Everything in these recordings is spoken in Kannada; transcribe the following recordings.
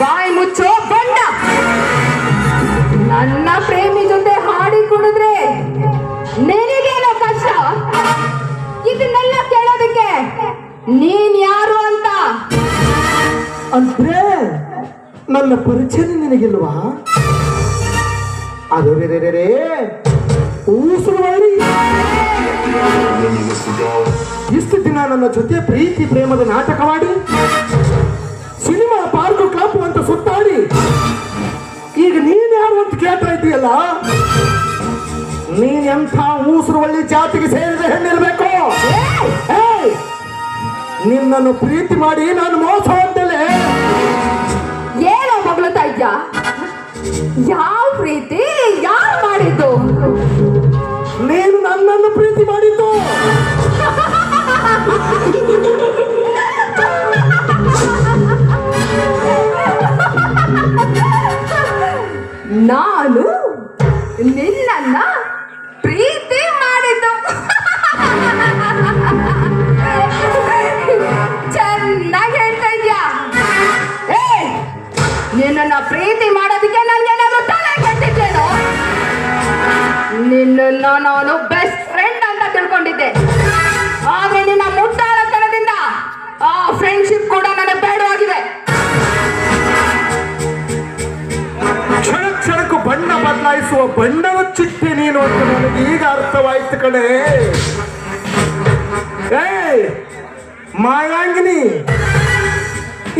ಬಾಯಿ ಮುಚ್ಚೋ ಬಂಡ ನನ್ನ ಪ್ರೇಮಿ ಜೊತೆ ಹಾಡಿ ಕುಡಿದ್ರೆ ನಿನಗೇನೋ ಕಷ್ಟ? ಇದನ್ನೆಲ್ಲ ಕೇಳೋದಕ್ಕೆ ನೀನ್ ಯಾರು ಅಂತ? ಅಂದ್ರೆ ನನ್ನ ಪರಿಚಯ ನಿನಗಿಲ್ವಾ? ಅರೆ ಊಸುರುವಾರಿ ಇಷ್ಟು ದಿನ ನನ್ನ ಜೊತೆ ಪ್ರೀತಿ, ಪ್ರೇಮದ ನಾಟಕವಾಡಿ. ಕೇಳ್ತಾ ಇದ್ದೀಯಲ್ಲ ನೀನ್ ಎಂಥ ಊಸುರುವಳ್ಳಿ ಜಾತಿಗೆ ಸೇರಿದ ಹೆಣ್ಣಿರ್ಬೇಕು! ನಿನ್ನನ್ನು ಪ್ರೀತಿ ಮಾಡಿ ನಾನು ಮೋಸ ಅಂತಲೇ ಏನೋ ಮಗಳು ಇದ್ಯಾ? ಯಾವ ಪ್ರೀತಿ? ಯಾರು ಮಾಡಿದ್ದು? ನೀನು ನನ್ನನ್ನು ಪ್ರೀತಿ ಮಾಡಿದ್ದು. ಬಣ್ಣದ ಚಿಟ್ಟೆ ನೀನು ಅಂತ ನನಗೆ ಈಗ ಅರ್ಥವಾಯ್ತು ಕಣೆ. ಏಯ್, ಮಾಯಾಂಗಿನಿ,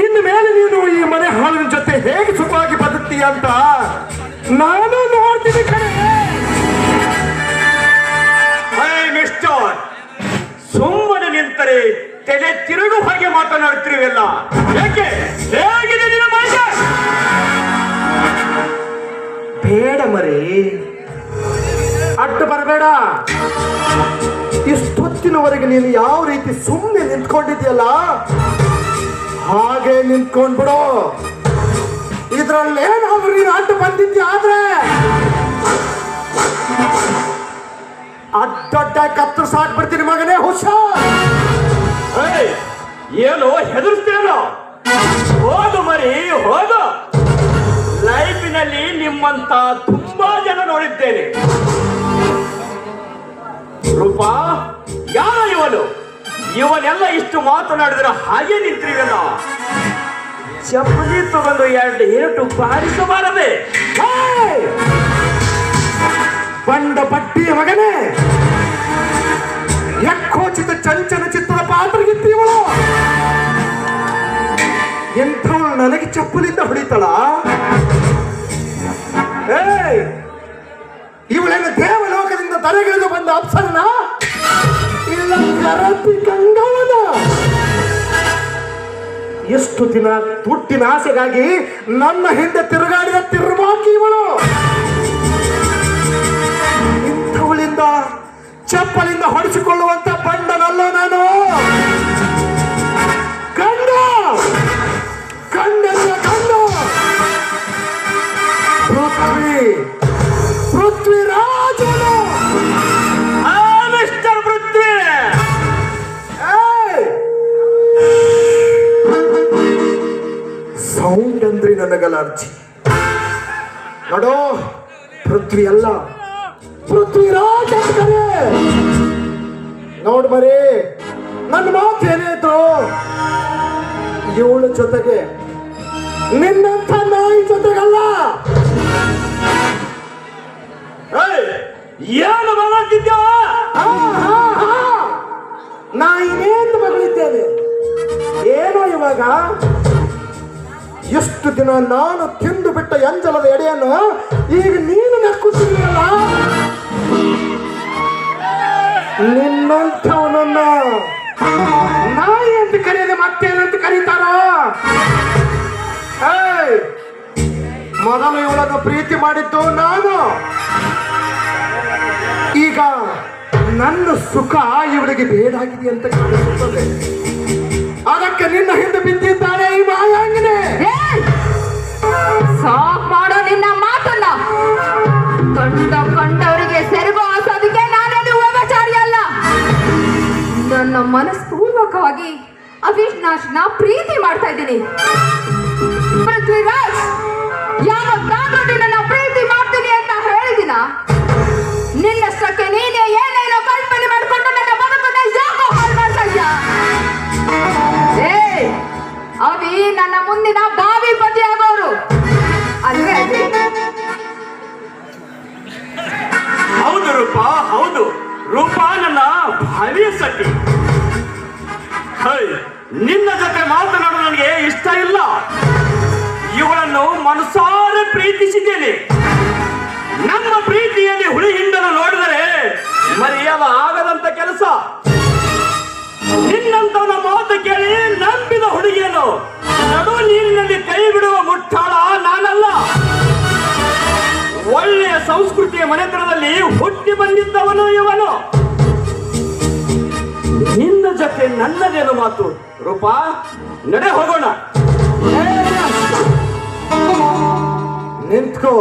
ಇನ್ನು ಮೇಲೆ ನೀನು ಈ ಮನೆ ಹಾಳಿನ ಜೊತೆ ಹೇಗೆ ಸುಖವಾಗಿ ಬದುಕ್ತೀಯ ಅಂತ ನಾನು ನೋಡ್ತೀನಿ ಕಣೆ. ಮಿಸ್ಟರ್ ಸುಮ್ಮನೆ ನಿಂತರೆ ತಲೆ ತಿರುಗು ಹಾಗೆ ಮಾತನಾಡ್ತಿರುವೆಲ್ಲ. ಯಾಕೆ ಹೇಗಿದೆ ಬೇಡ ಮರಿ. ಅಟ್ಟು ಬರಬೇಡ. ಇಷ್ಟೊತ್ತಿನವರೆಗೆ ನೀನು ಯಾವ ರೀತಿ ಸುಮ್ಮನೆ ನಿಂತ್ಕೊಂಡಿದ್ಯಲ್ಲ ಹಾಗೆ ನಿಂತ್ಕೊಂಡ್ಬಿಡು. ಇದ್ರಲ್ಲೇನಾದ್ರೂ ನೀನು ಅಡ್ಡ ಬಂದಿದ್ದೆ ಆದ್ರೆ? ಅಡ್ಡಡ್ಡ ಕತ್ತು ಸಾಕ್ಬಿಡ್ತೀನಿ ಮಗನೇ, ಹುಷ. ಏನು ಹೆದರ್ಸ್ತೇನೋ ಹೋಗು ಮರಿ, ಹೋಗು. ಲೈಫಿನಲ್ಲಿ ನಿಮ್ಮಂತ ತುಂಬಾ ಜನ ನೋಡಿದ್ದೇನೆ. ರೂಪಾ, ಯಾರ ಇವನು? ಇವನೆಲ್ಲ ಇಷ್ಟು ಮಾತನಾಡಿದ್ರೆ ಹಾಗೆ ನಿಂತಿರುವೆನ ಚಪ್ಪಲಿ ತಗೊಂಡು ಎರಡು ಏಟು ಬಾರಿಸಬಾರದೆ! ಬಂಡ ಪಟ್ಟಿಯ ಮಗನೇ! ಯಕ್ಷೋಚಿತ ಚಂಚನ ಚಿತ್ರದ ಪಾತ್ರಗಿತ್ತೀವಳು ಎಂಥವಳು ನನಗೆ ಚಪ್ಪಲಿಂದ ಹೊಡಿತಾಳ? ಇವಳೇನು ದೇವಲೋಕದಿಂದ ತಲೆಗಿಳಿದು ಬಂದ ಅಪ್ಸರನ? ಇಲ್ಲ, ಕರಪಿ ಕಂಗವನ ಎಷ್ಟು ದಿನ ತುಟ್ಟಿನ ಆಸೆಗಾಗಿ ನನ್ನ ಹಿಂದೆ ತಿರುಗಾಡಿದ ತಿರುಮಾಕಿ ಇವಳು? ಇಂಥವಳಿಂದ ಚಪ್ಪಲಿಂದ ಹೊಡಿಸಿಕೊಳ್ಳುವಂತ ಅರ್ಜಿ ನೋಡೋ ಪೃಥ್ವಿ ಅಲ್ಲ. ಪೃಥ್ವಿರಾಜ್ ಅಂತಾರೆ ನೋಡ್ ಬರೀ ನನ್ನ ಮಾತು ಏನಾಯ್ತು ಇವಳ ಜೊತೆಗೆ ನಿನ್ನಂಥ ನಾಯಿ ಜೊತೆಗಲ್ಲ. ಏಯ್, ಏನು ಆ. ನಾ ಇನ್ನೇನು ಮಗಳಿದ್ದೇನೆ? ಏನೋ ಇವಾಗ ಎಷ್ಟು ದಿನ ನಾನು ತಿಂದು ಬಿಟ್ಟ ಎಂಜಲದ ಎಡೆಯನ್ನು ಈಗ ನೀನು ನೆಕ್ಕುತ್ತಿದೆಯಲ್ಲ ನಿನ್ನಂಥವನನ್ನ ನಾಯಿ ಅಂತ ಕರೆಯದೆ ಮತ್ತೇನಂತ ಕರೀತಾರ! ಮೊದಲು ಇವಳನ್ನು ಪ್ರೀತಿ ಮಾಡಿದ್ದು ನಾನು. ಈಗ ನನ್ನ ಸುಖ ಇವಳಿಗೆ ಬೇಡಾಗಿದೆ ಅಂತ ಕಾಣಿಸುತ್ತದೆ. ಅದಕ್ಕೆ ನಿನ್ನ ಹಿಂದೆ ಬಿದ್ದಿದ್ದಾಳೆ ಈ ಮಾಯಾಂಗಿನೇ ಆಗಿ ಅವಿನಾಶ್ನ ಪ್ರೀತಿ ಮಾಡ್ತಾ ಇದ್ದೀನಿ. ಪೃಥ್ವಿರಾಜ್ ಯಾವತ್ತಾದ್ರೂ ನಿನ್ನ ಪ್ರೀತಿ ಮಾಡ್ತೀನಿ ಅಂತ ಹೇಳಿದಿನ ನಿನ್ನ ಸಖ್ಯ ನೀನೇ ಏನೇನೋ ಕಲ್ಪನೆ ಮಾಡಿಕೊಂಡು ನನ್ನ ಬದುಕನ್ನ ಯಾಕೋ ಹಾಳು ಮಾಡ್ತಾ ಏ ಅವಿ ನನ್ನ ಮುಂದಿನ ಬಾವಿ ಪತಿ ಆಗೋರು. ಹೌದು ರೂಪಾ ಹೌದು. ರೂಪಾ ನನ್ನ ಭಾವಿಯ ಸಖಿ. ನಿನ್ನ ಜೊತೆ ಮಾತನಾಡಲು ನನಗೆ ಇಷ್ಟ ಇಲ್ಲ. ಇವಳನ್ನು ಮನಸಾರೆ ಪ್ರೀತಿಸಿದ್ದೇನೆ. ನಮ್ಮ ಪ್ರೀತಿಯಲ್ಲಿ ಹುಳಿ ಹಿಂಡಲು ನೋಡಿದರೆ ಮರೆಯಲ ಆಗದಂತ ಕೆಲಸ. ನಿನ್ನಂತವನ ಮಾತು ಕೇಳಿ ನಂಬಿದ ಹುಡುಗಿಯನ್ನು ನಡು ನೀರಿನಲ್ಲಿ ಕೈ ಬಿಡುವ ಮುಟ್ಟಾಳ ನಾನಲ್ಲ. ಒಳ್ಳೆಯ ಸಂಸ್ಕೃತಿಯ ಮನೆತನದಲ್ಲಿ ಹುಟ್ಟಿ ಬಂದಿದ್ದವನು ಇವನು. ಜೊತೆ ನನ್ನದೇನು ಮಾತು? ರೂಪಾ ನಡೆ ಹೋಗೋಣ. ನಿಂತ್ಕೋ.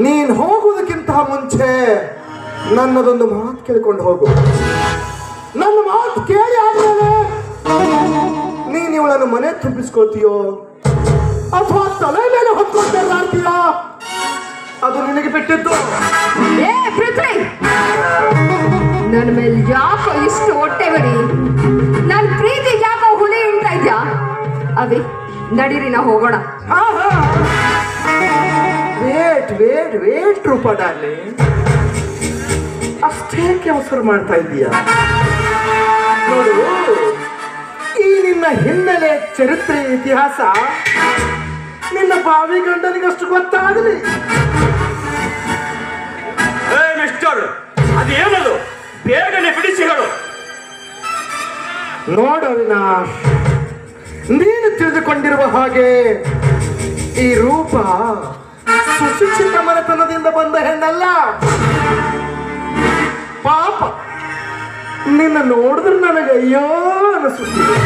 ನೀನ್ ಹೋಗುವುದಕ್ಕಿಂತ ಮುಂಚೆ ನನ್ನದೊಂದು ಮಾತು ಕೇಳ್ಕೊಂಡು ಹೋಗು. ನನ್ನ ಮಾತು ಕೇಳಿ ಆದ್ಮೇಲೆ ನೀನ್ ಇವಳನ್ನು ಮನೆ ತುಂಬಿಸ್ಕೊಳ್ತೀಯೋ ಅಥವಾ ತಲೆ ಮೇಲೆ ಹೊತ್ಕೊಂಡು ಅದು ನಿನಗೆ ಬಿಟ್ಟಿದ್ದು. ಏ ಪೃಥ್ವಿ! ನನ್ನ ಮೇಲೆ ಯಾಕೋ ಇಷ್ಟು ಹೊಟ್ಟೆ ಬರಿ? ನನ್ನ ಪ್ರೀತಿ ಯಾಕೋ ಹುಳಿ ಹಿಂಡ್ತಾ ಇದ್ಯಾ? ಅವಿ ನಡೀರಿ ನಾ ಹೋಗೋಣ. Wait wait wait Rupa darling ಅಷ್ಟೇ ಕೆಲಸ ಮಾಡ್ತಾ ಇದೀಯಾ ನೋಡು ಈ ನಿನ್ನ ಹಿನ್ನೆಲೆ ಚರಿತ್ರೆ ಇತಿಹಾಸ ನಿನ್ನ ಬಾವಿ ಗಂಡನಿಗಷ್ಟು ಗೊತ್ತಾಗಲಿ. ಏ ಮಿಸ್ಟರ್ ಅದೇನದು? ಬೇಗನೆ ಬಿಡಿಸಿ ಹೇಳು ನೋಡು ಅವಿನಾಶ್ ನೀನು ತಿಳಿದುಕೊಂಡಿರುವ ಹಾಗೆ ಈ ರೂಪ ಸುಶಿಕ್ಷಿತ ಮನೆತನದಿಂದ ಬಂದ ಹೆಣ್ಣಲ್ಲ. ಪಾಪ, ನಿನ್ನ ನೋಡಿದ್ರೆ ನನಗೆ ಅಯ್ಯೋ ಅನಿಸುತ್ತಿದೆ.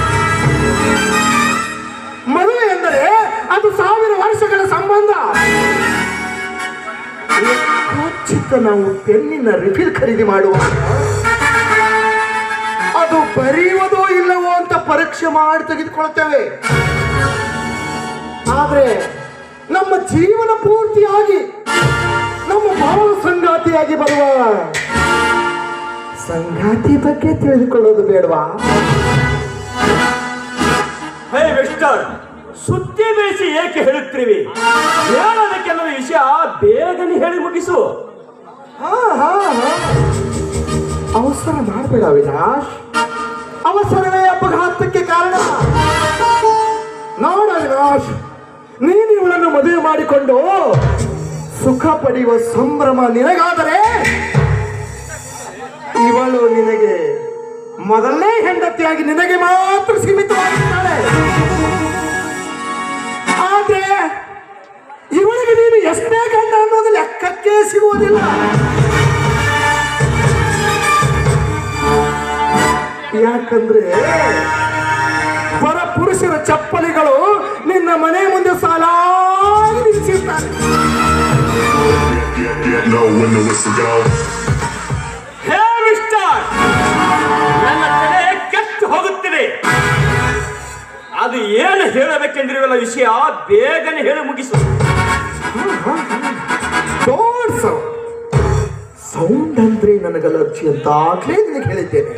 ಮದುವೆ ಎಂದರೆ ಅದು ಸಾವಿರ ವರ್ಷಗಳ ಸಂಬಂಧ. ನಾವು ಪೆನ್ನಿನ ರಿಫಿಲ್ ಖರೀದಿ ಮಾಡುವ ಬರೆಯುವುದೋ ಇಲ್ಲವೋ ಅಂತ ಪರೀಕ್ಷೆ ಮಾಡಿ ತೆಗೆದುಕೊಳ್ತೇವೆ ಆದ್ರೆ ನಮ್ಮ ಜೀವನ ಪೂರ್ತಿಯಾಗಿ ನಮ್ಮ ಭಾವ ಸಂಗಾತಿಯಾಗಿ ಬರುವ ಸಂಗಾತಿ ಬಗ್ಗೆ ತಿಳಿದುಕೊಳ್ಳೋದು ಬೇಡವಾ? ಹೇ ಮಿಸ್ಟರ್ ಸುದ್ದಿ ಬೇಯಿಸಿ ಏಕೆ ಹೇಳುತ್ತೀವಿ ಹೇಳದ ಕೆಲವು ವಿಷಯ ಬೇಗನೆ ಹೇಳಿ ಮುಗಿಸು. ಹಾ ಹಾ ಹಾ. ಅವಸರ ಮಾಡಬೇಡ ಅವಿನಾಶ್. ಅವಸರವೇ ಅಪಘಾತಕ್ಕೆ ಕಾರಣ? ನೋಡ ನೀನು ಇವಳನ್ನು ಮದುವೆ ಮಾಡಿಕೊಂಡು ಸುಖ ಪಡೆಯುವ ಸಂಭ್ರಮ ನಿನಗಾದರೆ ಇವಳು ನಿನಗೆ ಮೊದಲನೇ ಹೆಂಡತಿಯಾಗಿ ನಿನಗೆ ಮಾತ್ರ ಸೀಮಿತವಾಗಿದ್ದಾಳೆ ಆದ್ರೆ ಇವಳಿಗೆ ನೀನು ಎಷ್ಟೇ ಗಂಡ ಅನ್ನೋದು ಲೆಕ್ಕಕ್ಕೆ ಸಿಗುವುದಿಲ್ಲ. ಯಾಕಂದ್ರೆ ಪರಪುರುಷರ ಚಪ್ಪಲಿಗಳು ನಿನ್ನ ಮನೆ ಮುಂದೆ ಸಾಲಾಗಿ ನನ್ನ ತಲೆ ಕೆಟ್ಟು ಹೋಗುತ್ತಿದೆ. ಅದು ಏನು ಹೇಳಬೇಕೆಂದಿರುವಲ್ಲ ವಿಷಯ ಬೇಗನೆ ಹೇಳಿ ಮುಗಿಸು. ಡೋಂಟ್ ಸೌಂಡ್ ಅಂದ್ರೆ ನನಗೆ ಅಲರ್ಜಿ ಅಂತ ಆಗ್ಲೇ ನಿನಗೆ ಹೇಳಿದ್ದೇನೆ.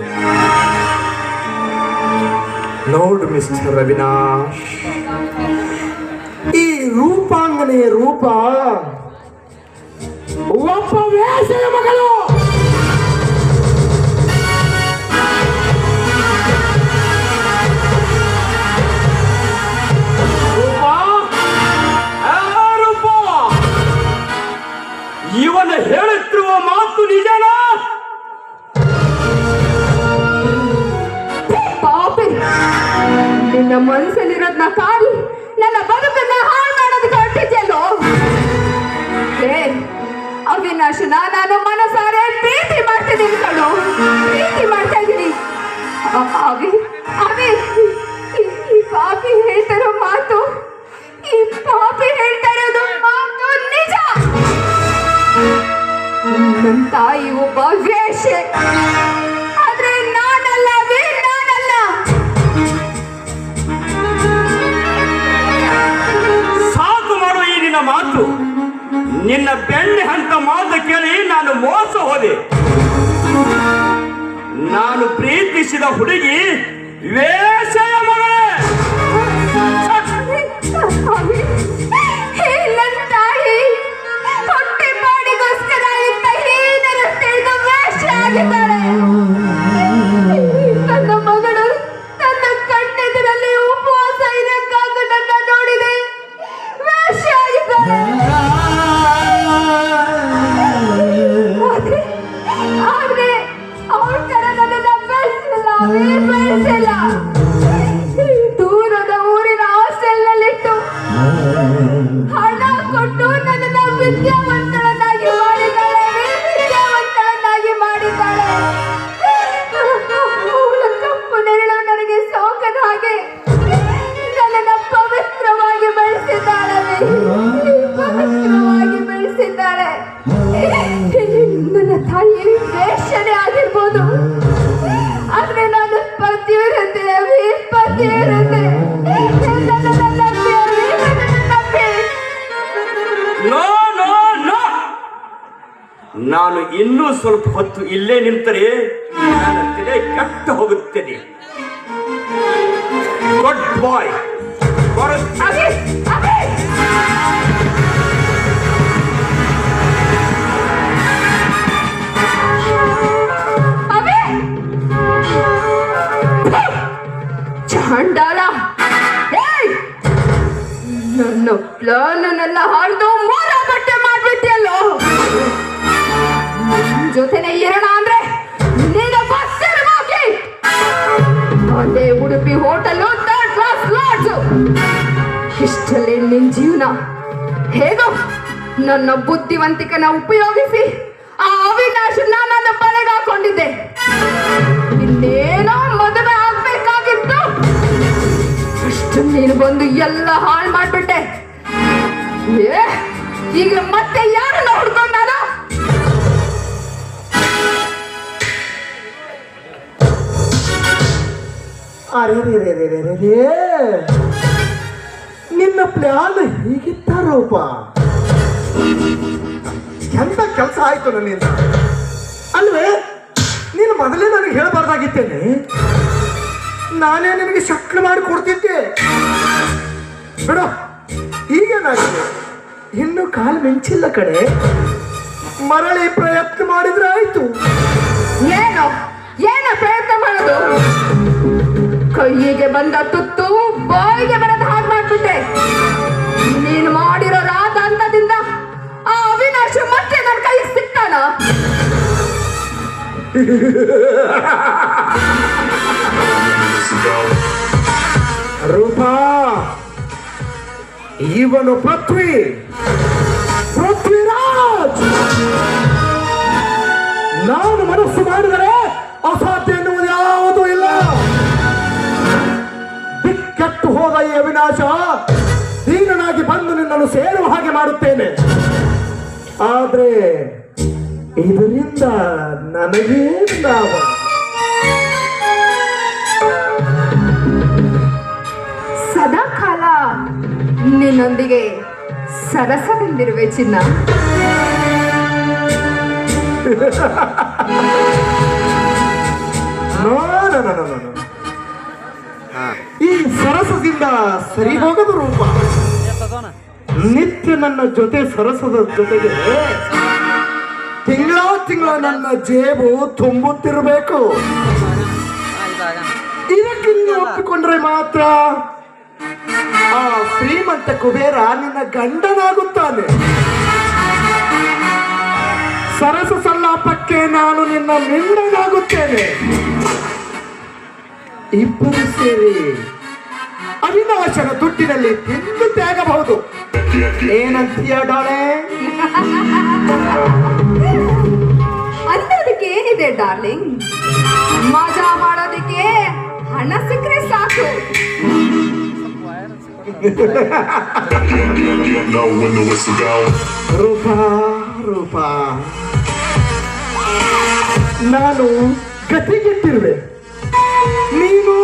ನೋಡು ಮಿಸ್ಟರ್ ರವಿನಾಶ್ ಈ ರೂಪಾಂಗನೆಯ ರೂಪ ಒಬ್ಬ ವೇಷೆಯ ಮಗಳು. ಇವನು ಹೇಳುತ್ತಿರುವ ಮಾತು ನಿಜನಾ? ಪಾಪಿ, ನಿನ್ನ ಮನಸ್ಸಲ್ಲಿರೋದ್ನ ಕಾರಿ ನನ್ನ ಬದುಕನ್ನ ಹಾಳು ಮಾಡೋದಕ್ಕೆ ಹೊರಟಿದ್ಯಲ್ಲೋ ಏ ನಾನು ಮನಸಾರೆ ಪ್ರೀತಿ ಮಾಡ್ತಿದ್ದೀನಿ ಕಣೋ. ಪ್ರೀತಿ ಮಾಡ್ತಾ ಇದ್ದೀನಿ. ಅವಿ ಆದ್ರೆ ನಾನಲ್ಲ ಅವಿ ನಾನಲ್ಲ. ಸಾಕು ಮಾಡುವ ಈ ನಿನ್ನ ಮಾತು. ನಿನ್ನ ಬೆಣ್ಣೆ ಹಂತ ಮಾತು ಕೇಳಿ ನಾನು ಮೋಸ ಹೋದೆ. ನಾನು ಪ್ರೀತಿಸಿದ ಹುಡುಗಿ ವೇಷಯ ಹಾಗೆ ನನ್ನನ್ನು ಪವಿತ್ರವಾಗಿ ಬೆಳೆಸಿದ್ದಾಳೆ. ಪವಿತ್ರವಾಗಿ ಬೆಳೆಸಿದ್ದಾಳೆ. ನನ್ನ ತಾಯಿ ವೇಷಣೆ ಆಗಿರ್ಬೋದು. ಆದ್ರೆ ನಾನು ಪತಿವ್ರತೆ ಪತಿವ್ರತೆ. ನಾನು ಇನ್ನೂ ಸ್ವಲ್ಪ ಹೊತ್ತು ಇಲ್ಲೇ ನಿಂತರೆ. ನನ್ನ ತಲೆ ಇಷ್ಟಲ್ಲೇ ನಿನ್ ಜೀವನ. ಹೇಗೋ, ನನ್ನ ಬುದ್ಧಿವಂತಿಕನ ಉಪಯೋಗಿಸಿ ಆ ಅವಿನಾಶನ ನನ್ನ ಬಳೆಗಾಕೊಂಡಿದ್ದೆ ಇನ್ನೇನೋ ಮದುವೆ ಆಗ್ಬೇಕಾಗಿತ್ತು. ಅಷ್ಟು ನೀನು ಬಂದು ಎಲ್ಲ ಹಾಳು ಮಾಡ್ಬಿಟ್ಟೆ. ಏ, ಈಗ ಮತ್ತೆ ಯಾರನ್ನ ರೇ ರೇ ನಿನ್ನ ಪ್ಲಾನ್ ಹೀಗಿತ್ತ ರೂಪ ಎಂತ ಕೆಲಸ ಆಯ್ತು ನನ್ನಿಂದ? ಅಲ್ವೇ, ನೀನು ಮೊದಲೇ ನನಗೆ ಹೇಳಬಾರ್ದಾಗಿತ್ತೇನೆ. ನಾನೇ ನಿನಗೆ ಶಕ್ತಿ ಮಾಡಿ ಕೊಡ್ತಿದ್ದೆ. ಬಿಡು ಈಗೇನಾಗಿದೆ ಇನ್ನು ಕಾಲು ಮಿಂಚಿಲ್ಲ ಕಡೆ ಮರಳಿ ಪ್ರಯತ್ನ ಮಾಡಿದ್ರೆ ಆಯ್ತು. ಏನು? ಏನ ಪ್ರಯತ್ನ ಮಾಡೋದು? ಕೈಯಿಗೆ ಬಂದ ತುತ್ತು ಬಾಯಿಗೆ ಬರದ ಮಾಡ್ಬಿಟ್ಟೆ ನೀನು ಮಾಡಿರೋ ರಾಧಾಂತದಿಂದ ಆ ಅವಿನಾಶ ಮತ್ತೆ ನನ್ನ ಕೈ ಸಿಕ್ತಾನ? ರೂಪಾ ಇವನು ಪೃಥ್ವಿ. ಪೃಥ್ವಿರಾಜ್ ಆದ್ರೆ ಇದರಿಂದ ನನಗೇನು ಲಾಭ. ಸದಾ ಕಾಲ ನಿನ್ನೊಂದಿಗೆ ಸರಸದಿಂದಿರುವೆ ಚಿನ್ನ. ಈ ಸರಸದಿಂದ ಸರಿ ಹೋಗದು ರೂಪ. ನಿತ್ಯ ನನ್ನ ಜೊತೆ ಸರಸದ ಜೊತೆಗೆ ತಿಂಗಳ ತಿಂಗಳ ನನ್ನ ಜೇಬು ತುಂಬುತ್ತಿರಬೇಕು. ಇದಕ್ಕೆ ನೀನು ಒಪ್ಪಿಕೊಂಡ್ರೆ ಮಾತ್ರ ಆ ಶ್ರೀಮಂತ ಕುಬೇರ ನಿನ್ನ ಗಂಡನಾಗುತ್ತಾನೆ. ಸರಸ ಸಲ್ಲಾಪಕ್ಕೆ ನಾನು ನಿನ್ನ ಮಿಂಡನಾಗುತ್ತೇನೆ ಇಬ್ಬರು ಸೇರಿ ಅವಿನಾಶನ ದುಡ್ಡಿನಲ್ಲಿ ತಿಂದು ತ್ಯಾಗಬಹುದು. ಏನಂತೀಯ ಡಾಳೆ? ಅನ್ನೋದಕ್ಕೆ ಏನಿದೆ ಡಾರ್ಲಿಂಗ್? ಮಜಾ ಮಾಡೋದಕ್ಕೆ ಹಣ ಸಿಕ್ಕರೆ ಸಾಕು. ರೂಪಾ ರೂಪಾ. ನಾನು ಗತಿಗೆಟ್ಟಿರುವೆ. ನೀನು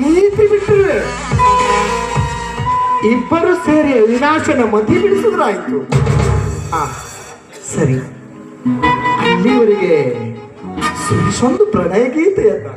ನೀತಿ ಬಿಟ್ಟಿರುವೆ. ಇಬ್ಬರು ಸೇರಿ ವಿನಾಶನ ಮತಿ ಬಿಡಿಸಿದ್ರಾಯ್ತು. ಆ ಸರಿ. ಅಲ್ಲಿವರೆಗೆ ಸುರಿಸೊಂದು ಪ್ರಣಯ ಗೀತೆಯನ್ನ